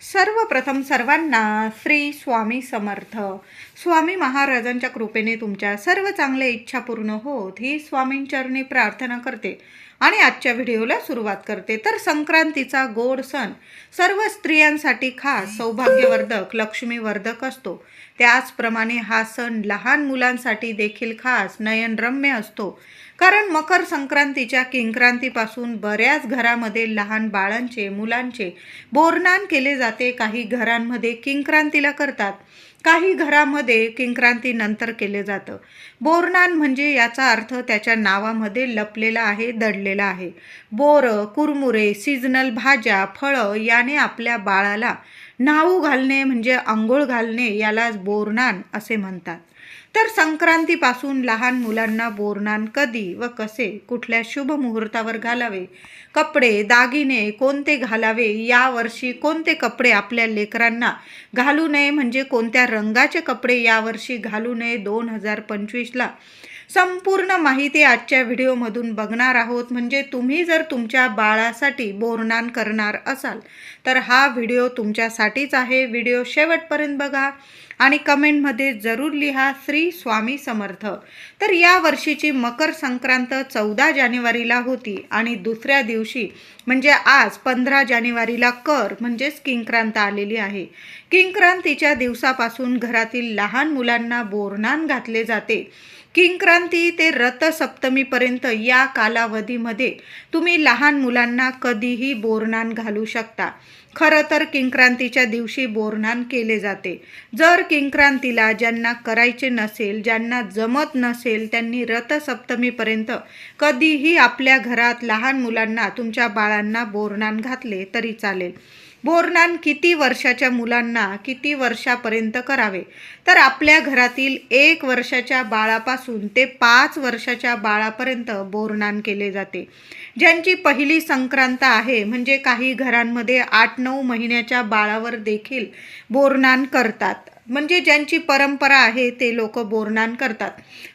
सर्वप्रथम सर्वांना श्री स्वामी समर्थ. स्वामी महाराजांच्या कृपेने तुमच्या सर्व चांगल्या इच्छा पूर्ण होत ही स्वामींचरणी प्रार्थना करते आणि आजच्या व्हिडिओला सुरुवात करते. तर संक्रांतीचा गोड सण सर्व स्त्रियांसाठी खास सौभाग्यवर्धक लक्ष्मीवर्धक असतो. त्याचप्रमाणे हा सण लहान मुलांसाठी देखील खास नयनरम्य असतो. कारण मकर संक्रांतीच्या किंक्रांतीपासून बऱ्याच घरामध्ये लहान बाळांचे मुलांचे बोरनान केले जाते. काही घरांमध्ये किंक्रांतीला करतात. काही घरामध्ये किंक्रांती नंतर केले जातं. बोरनान म्हणजे याचा अर्थ त्याच्या नावामध्ये लपलेला आहे दडलेला आहे. बोरं कुरमुरे सीजनल भाज्या फळं याने आपल्या बाळाला न्हाऊ घालणे म्हणजे आंघोळ घालणे यालाच बोरनान असे म्हणतात. तर संक्रांतीपासून लहान मुलांना बोरनान कधी व कसे कुठल्या शुभ मुहूर्तावर घालावे कपडे दागिने कोणते घालावे यावर्षी कोणते कपडे आपल्या लेकरांना घालू नये म्हणजे कोणत्या रंगाचे कपडे यावर्षी घालू नये दोन हजार पंचवीसला संपूर्ण माहिती आजच्या व्हिडिओमधून बघणार आहोत. म्हणजे तुम्ही जर तुमच्या बाळासाठी बोरनान करणार असाल तर हा व्हिडिओ तुमच्यासाठीच आहे. व्हिडिओ शेवटपर्यंत बघा आणि कमेंटमध्ये जरूर लिहा श्री स्वामी समर्थ. तर या वर्षीची मकर संक्रांत चौदा जानेवारीला होती आणि दुसऱ्या दिवशी म्हणजे आज पंधरा जानेवारीला कर म्हणजेच किंक्रांत आलेली आहे. किंक्रांतीच्या दिवसापासून घरातील लहान मुलांना बोरनान घातले जाते. किंक्रांती ते रथसप्तमीपर्यंत या कालावधीमध्ये तुम्ही लहान मुलांना कधीही बोरनान घालू शकता. खरं तर किंक्रांतीच्या दिवशी बोरनान केले जाते. जर किंक्रांतीला ज्यांना करायचे नसेल ज्यांना जमत नसेल त्यांनी रथसप्तमीपर्यंत कधीही आपल्या घरात लहान मुलांना तुमच्या बाळांना बोरनान घातले तरी चालेल. बोरनान किती वर्षाच्या मुलांना किती वर्षापर्यंत करावे? तर आपल्या घरातील एक वर्षाच्या बाळापासून ते पाच वर्षाच्या बाळापर्यंत बोरनान केले जाते. ज्यांची पहिली संक्रांत आहे म्हणजे काही घरांमध्ये आठ नऊ महिन्याच्या बाळावर देखील बोरनान करतात. म्हणजे ज्यांची परंपरा आहे ते लोक बोरनान करतात.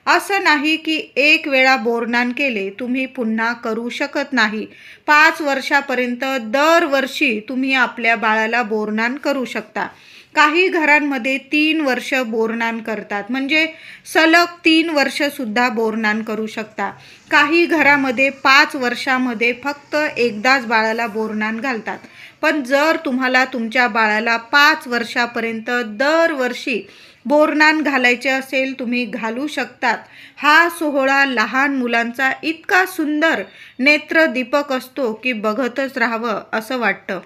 असं नाही की एक वेळा बोरनान केले तुम्ही पुन्हा करू शकत नाही. पाच वर्षापर्यंत दरवर्षी तुम्ही आपल्या बाळाला बोरनान करू शकता. काही घरांमध्ये तीन वर्ष बोरनान करतात. म्हणजे सलग तीन वर्षसुद्धा बोरनान करू शकता. काही घरामध्ये पाच वर्षामध्ये फक्त एकदाच बाळाला बोरनान घालतात. पण जर तुम्हाला तुमच्या बाळाला पाच वर्षापर्यंत दरवर्षी बोरनान घालायचे असेल तुम्ही घालू शकतात. हा सोहळा लहान मुलांचा इतका सुंदर नेत्रदीपक असतो की बघतच राहावं असं वाटतं.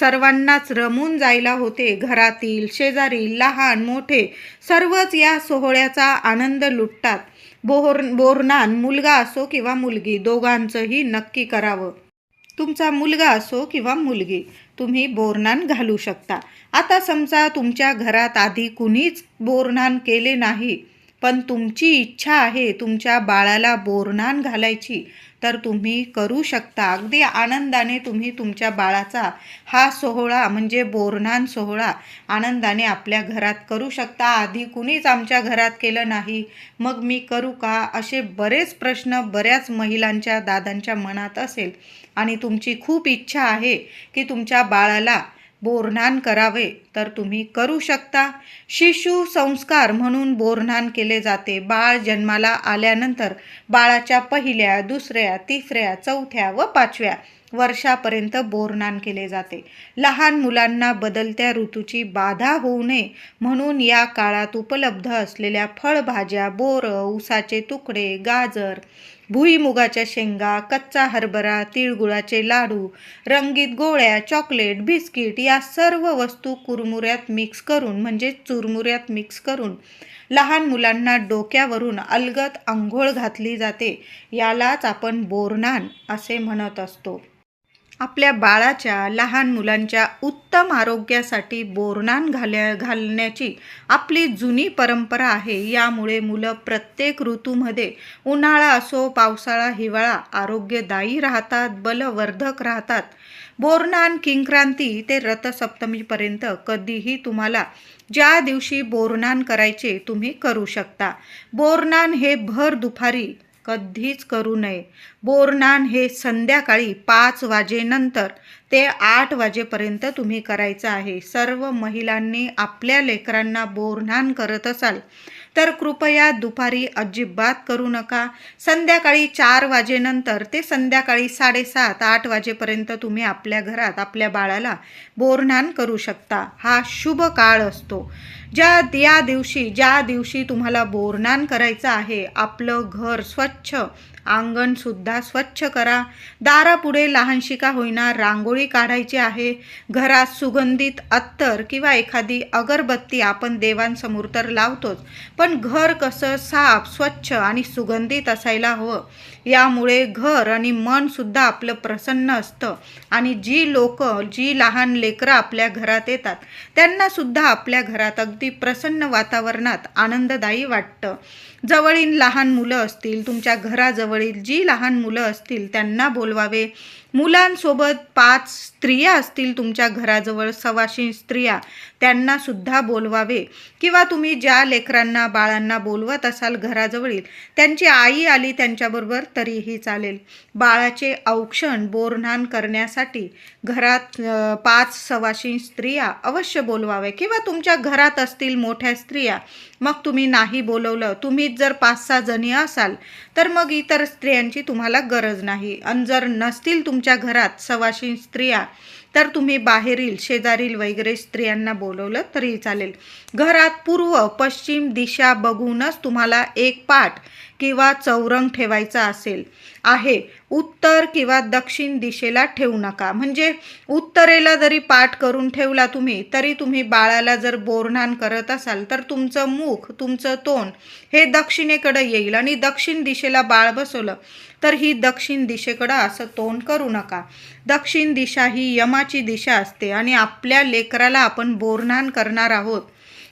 सर्वांनाच रमून जायला होते. घरातील शेजारी लहान मोठे सर्वच या सोहळ्याचा आनंद लुटतात. बोर बोरनान मुलगा असो किंवा मुलगी दोघांचंही नक्की करावं. तुमचा मुलगा असो किंवा मुलगी तुम्ही बोरनान घालू शकता. आता समजा तुमच्या घरात आधी कुणीच बोरनान केले नाही. पण तुमची इच्छा आहे तुमच्या बाळाला बोरनान घालायची तर तुम्ही करू शकता. अगदी आनंदाने तुम्ही तुमच्या बाळाचा हा सोहळा म्हणजे बोरनान सोहळा आनंदाने आपल्या घरात करू शकता. आधी कुणीच आमच्या घरात केलं नाही. मग मी करू का? असे बरेच प्रश्न बऱ्याच महिलांच्या दादांच्या मनात असेल. आणि तुमची खूप इच्छा आहे की तुमच्या बाळाला बोरनान करावे तर तुम्ही करू शकता. शिशु संस्कार म्हणून बोरनान केले जाते. बाळ जन्माला आल्यानंतर बाळाच्या पहिल्या दुसऱ्या तिसऱ्या चौथ्या व पाचव्या वर्षापर्यंत बोरनान केले जाते. लहान मुलांना बदलत्या ऋतूची बाधा होऊ नये म्हणून या काळात उपलब्ध असलेल्या फळभाज्या बोरं ऊसाचे तुकडे गाजर भुईमुगाच्या शेंगा कच्चा हरभरा तिळगुळाचे लाडू रंगीत गोळ्या चॉकलेट बिस्किट या सर्व वस्तू कुरमुऱ्यात मिक्स करून म्हणजे चुरमुऱ्यात मिक्स करून लहान मुलांना डोक्यावरून अलगत आंघोळ घातली जाते. यालाच आपण बोरनान असे म्हणत असतो. आपल्या बाळाच्या लहान मुलांच्या उत्तम आरोग्यासाठी बोरणान घाल्या घालण्याची आपली जुनी परंपरा आहे. यामुळे मुलं प्रत्येक ऋतूमध्ये उन्हाळा असो पावसाळा हिवाळा आरोग्यदायी राहतात बलवर्धक राहतात. बोरनान किंक्रांती ते रथसप्तमीपर्यंत कधीही तुम्हाला ज्या दिवशी बोरनान करायचे तुम्ही करू शकता. बोरनान हे भर दुपारी कधीच करू नये. बोरनान हे संध्याकाळी पाच वाजेनंतर ते आठ वाजेपर्यंत तुम्ही करायचं आहे. सर्व महिलांनी आपल्या लेकरांना बोरनान करत असाल तर कृपया दुपारी अजिबात करू नका. संध्याकाळी चार वाजेनंतर ते संध्याकाळी साडेसात आठ वाजेपर्यंत तुम्ही आपल्या घरात आपल्या बाळाला बोरनान करू शकता. हा शुभ काळ असतो. ज्या या दिवशी ज्या दिवशी तुम्हाला बोरनान करायचं आहे आपलं घर स्वच्छ अंगणसुद्धा स्वच्छ करा. दारापुढे लहानशी का होईना रांगोळी काढायची आहे. घरात सुगंधित अत्तर किंवा एखादी अगरबत्ती आपण देवांसमोर तर लावतोच पण घर कसं साफ स्वच्छ आणि सुगंधित असायला हवं. यामुळे घर आणि मनसुद्धा आपलं प्रसन्न असतं. आणि जी लोक जी लहान लेकरं आपल्या घरात येतात त्यांनासुद्धा आपल्या घरात अगदी प्रसन्न वातावरणात आनंददायी वाटतं. जवळील लहान मुलं असतील तुमच्या घराजवळील जी लहान मुलं असतील त्यांना बोलवावे. मुलांसोबत पाच स्त्रिया असतील तुमच्या घराजवळ सवाशी स्त्रिया त्यांना सुद्धा बोलवावे. किंवा तुम्ही ज्या लेकरांना बाळांना बोलवत असाल घराजवळील त्यांची आई आली त्यांच्याबरोबर तरीही चालेल. बाळाचे औक्षण बोरणान करण्यासाठी घरात पाच सवाशी स्त्रिया अवश्य बोलवावे. किंवा तुमच्या घरात असतील मोठ्या स्त्रिया मग तुम्ही नाही बोलवलं तुम्हीच जर पाच सहा जणी असाल तर मग इतर स्त्रियांची तुम्हाला गरज नाही. आणि जर नसतील तुम तुमच्या घरात सवाशी स्त्रिया तर तुम्ही बाहेरील शेजारील वगैरे स्त्रियांना बोलवलं तरी चालेल. घरात पूर्व पश्चिम दिशा बघूनच तुम्हाला एक पाठ किंवा चौरंग ठेवायचा असेल. आहे उत्तर किंवा दक्षिण दिशेला ठेवू नका. म्हणजे उत्तरेला जरी पाठ करून ठेवला तुम्ही तरी तुम्ही बाळाला जर बोरणान करत असाल तर तुमचं मुख तुमचं तोंड हे दक्षिणेकडे येईल आणि दक्षिण दिशेला बाळ बसवलं. तर ही दक्षिण दिशेकडं असं तोंड करू नका. दक्षिण दिशा ही यमाची दिशा असते आणि आपल्या लेकराला आपण बोरणान करणार आहोत.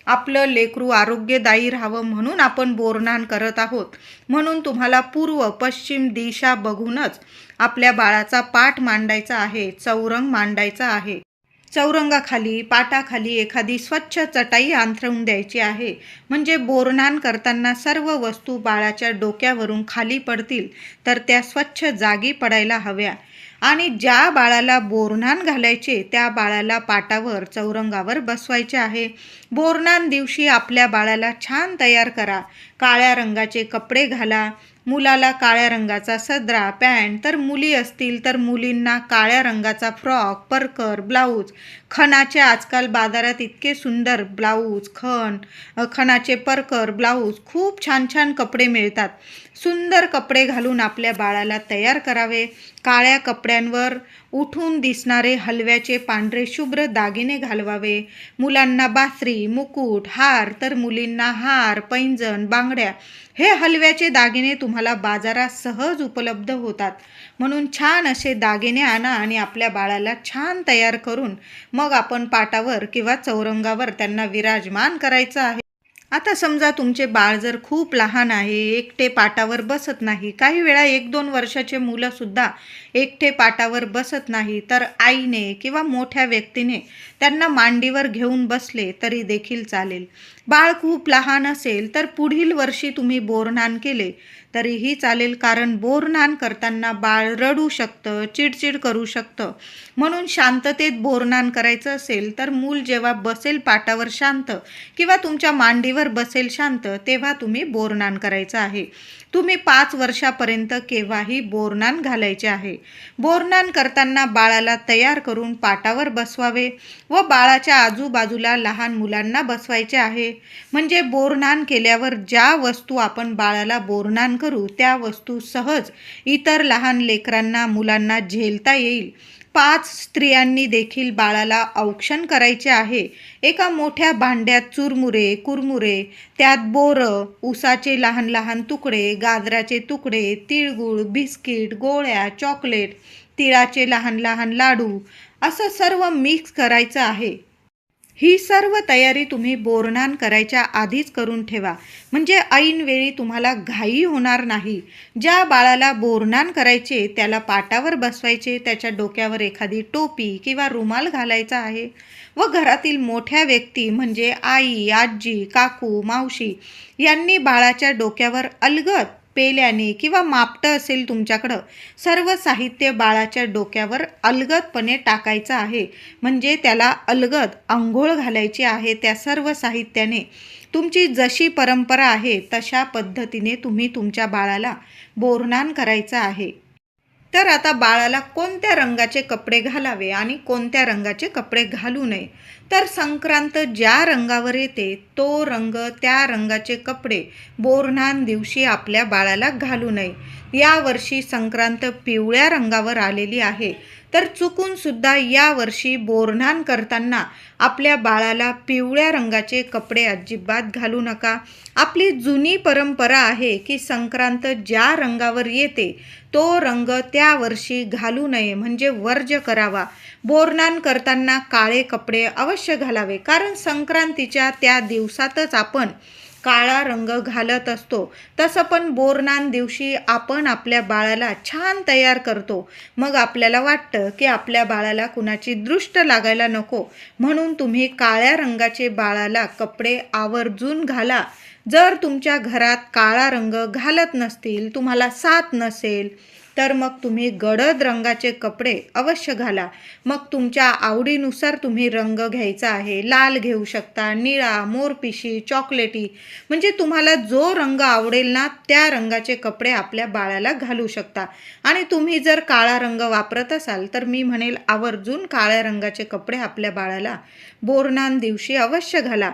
आपलं लेकरू आरोग्यदायी राहावं म्हणून आपण बोरणान करत आहोत. म्हणून तुम्हाला पूर्व पश्चिम दिशा बघूनच आपल्या बाळाचा पाठ मांडायचा आहे चौरंग मांडायचा आहे. चौरंगाखाली पाटाखाली एखादी स्वच्छ चटाई अंथरवून द्यायची आहे. म्हणजे बोरन्हाण करताना सर्व वस्तू बाळाच्या डोक्यावरून खाली पडतील तर त्या स्वच्छ जागी पडायला हव्या. आणि ज्या बाळाला बोरन्हाण घालायचे त्या बाळाला पाटावर चौरंगावर बसवायचे आहे. बोरन्हाण दिवशी आपल्या बाळाला छान तयार करा. काळ्या रंगाचे कपडे घाला. मुलाला काळ्या रंगाचा सदरा पॅन्ट तर मुली असतील तर मुलींना काळ्या रंगाचा फ्रॉक परकर ब्लाऊज खणाचे आजकाल बाजारात इतके सुंदर ब्लाऊज खण खणाचे परकर ब्लाऊज खूप छान छान कपडे मिळतात. सुंदर कपडे घालून आपल्या बाळाला तयार करावे. काळ्या कपड्यांवर उठून दिसणारे हलव्याचे पांढरे शुभ्र दागिने घालवावे. मुलांना बासरी मुकुट हार तर मुलींना हार पैंजण बांगड्या हे हलव्याचे दागिने तुम्हाला बाजारात सहज उपलब्ध होतात. म्हणून छान असे दागिने आणा आणि आपल्या बाळाला छान तयार करून मग आपण पाटावर किंवा चौरंगावर त्यांना विराजमान करायचं आहे. आता समजा तुमचे बाळ जर खूप लहान आहे एकटे पाटावर बसत नाही काही वेळा एक दोन वर्षाचे मुलंसुद्धा एकटे पाटावर बसत नाही तर आईने किंवा मोठ्या व्यक्तीने त्यांना मांडीवर घेऊन बसले तरी देखील चालेल. बाळ खूप लहान असेल तर पुढील वर्षी तुम्ही बोरन्हाण केले तरीही चालेल कारण बोरनान करताना बाळ रडू शकतं चिडचिड करू शकतं. म्हणून शांततेत बोरनान करायचं असेल तर मूल जेव्हा बसेल पाटावर शांत किंवा तुमच्या मांडीवर बसेल शांत तेव्हा तुम्ही बोरनान करायचं आहे. तुम्ही पाच वर्षापर्यंत केव्हाही बोरनान घालायचे आहे. बोरनान करताना बाळाला तयार करून पाटावर बसवावे व बाळाच्या आजूबाजूला लहान मुलांना बसवायचे आहे. म्हणजे बोरनान केल्यावर ज्या वस्तू आपण बाळाला बोरनान करू त्या वस्तू सहज इतर लहान लेकरांना मुलांना झेलता येईल. पाच स्त्रियांनी देखील बाळाला औक्षण करायचे आहे. एका मोठ्या भांड्यात चुरमुरे कुरमुरे त्यात बोरं ऊसाचे लहान लहान तुकडे गाजराचे तुकडे तिळगुळ बिस्किट गोळ्या चॉकलेट तिळाचे लहान लहान लाडू असं सर्व मिक्स करायचं आहे. ही सर्व तयारी तुम्ही बोरणान करायच्या आधीच करून ठेवा. म्हणजे ऐनवेळी तुम्हाला घाई होणार नाही. ज्या बाळाला बोरणान करायचे त्याला पाटावर बसवायचे त्याच्या डोक्यावर एखादी टोपी किंवा रुमाल घालायचा आहे. व घरातील मोठ्या व्यक्ती म्हणजे आई आजी काकू मावशी यांनी बाळाच्या डोक्यावर अलगद पेल्याने किंवा मापटं असेल तुमच्याकडं सर्व साहित्य बाळाच्या डोक्यावर अलगदपणे टाकायचं आहे. म्हणजे त्याला अलगद आंघोळ घालायची आहे त्या सर्व साहित्याने. तुमची जशी परंपरा आहे तशा पद्धतीने तुम्ही तुमच्या बाळाला बोरनान करायचं आहे. तर आता बाळाला कोणत्या रंगाचे कपडे घालावे आणि कोणत्या रंगाचे कपडे घालू नये? तर संक्रांत ज्या रंगावर येते तो रंग त्या रंगाचे कपडे बोरनान दिवशी आपल्या बाळाला घालू नये. यावर्षी संक्रांत पिवळ्या रंगावर आलेली आहे. तर चुकून सुद्धा यावर्षी बोरणान करताना आपल्या बाळाला पिवळ्या रंगाचे कपडे अजिबात घालू नका. आपली जुनी परंपरा आहे की संक्रांत ज्या रंगावर येते तो रंग त्या वर्षी घालू नये म्हणजे वर्ज्य करावा. बोरणान करताना काळे कपडे अवश्य घालावे कारण संक्रांतीच्या त्या दिवसातच आपण काळा रंग घालत असतो. तसं पण बोरनान दिवशी आपण आपल्या बाळाला छान तयार करतो. मग आपल्याला वाटतं की आपल्या बाळाला कुणाची दृष्ट लागायला नको. म्हणून तुम्ही काळ्या रंगाचे बाळाला कपडे आवर्जून घाला. जर तुमच्या घरात काळा रंग घालत नसतील तुम्हाला साथ नसेल तर मग तुम्ही गडद रंगाचे कपडे अवश्य घाला. मग तुमच्या आवडीनुसार तुम्ही रंग घ्यायचा आहे. लाल घेऊ शकता निळा मोरपिशी चॉकलेटी. म्हणजे तुम्हाला जो रंग आवडेल ना त्या रंगाचे कपडे आपल्या बाळाला घालू शकता. आणि तुम्ही जर काळा रंग वापरत असाल तर मी म्हणेल आवर्जून काळ्या रंगाचे कपडे आपल्या बाळाला बोरनान दिवशी अवश्य घाला.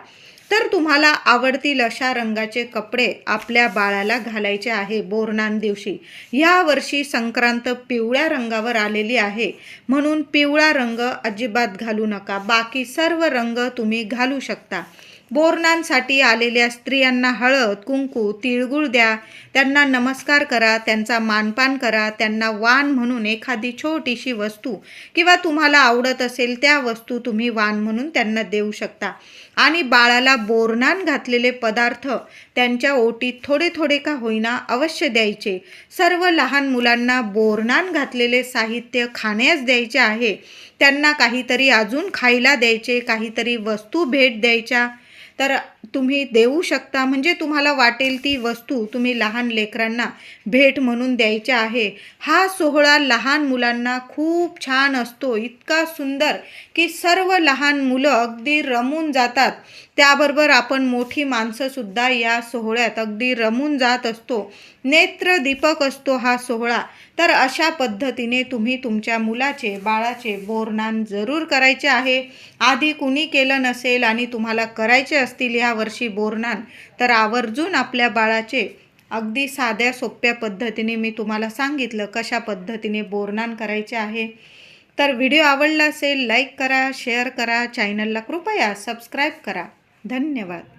तर तुम्हाला आवडतील अशा रंगाचे कपडे आपल्या बाळाला घालायचे आहे बोरणान दिवशी. या वर्षी संक्रांत पिवळ्या रंगावर आलेली आहे. म्हणून पिवळा रंग अजिबात घालू नका. बाकी सर्व रंग तुम्ही घालू शकता. बोरणांसाठी आलेल्या स्त्रियांना हळद कुंकू तिळगुळ द्या. त्यांना नमस्कार करा त्यांचा मानपान करा. त्यांना वाण म्हणून एखादी छोटीशी वस्तू किंवा तुम्हाला आवडत असेल त्या वस्तू तुम्ही वाण म्हणून त्यांना देऊ शकता. आणि बाळाला बोरणान घातलेले पदार्थ त्यांच्या ओटीत थोडे थोडे का होईना अवश्य द्यायचे. सर्व लहान मुलांना बोरणान घातलेले साहित्य खाण्यास द्यायचे आहे. त्यांना काहीतरी अजून खायला द्यायचे काहीतरी वस्तू भेट द्यायच्या. तर तुम्ही देऊ शकता म्हणजे तुम्हाला वाटेल ती वस्तू तुम्ही लहान लेकरांना भेट म्हणून द्यायच्या आहे. हा सोहळा लहान मुलांना खूप छान असतो. इतका सुंदर की सर्व लहान मुलं अगदी रमून जातात. त्याबरोबर आपण मोठी माणसंसुद्धा या सोहळ्यात अगदी रमून जात असतो. नेत्रदीपक असतो हा सोहळा. तर अशा पद्धतीने तुम्ही तुमच्या मुलाचे बाळाचे बोरनान जरूर करायचे आहे. आधी कुणी केलं नसेल आणि तुम्हाला करायचे असतील ह्या वर्षी बोरनान तर आवर्जून आपल्या बाळाचे अगदी साध्या सोप्या पद्धतीने मी तुम्हाला सांगितलं कशा पद्धतीने बोरनान करायचे आहे. तर व्हिडिओ आवडला असेल लाईक करा शेअर करा चॅनलला कृपया सबस्क्राईब करा. धन्यवाद.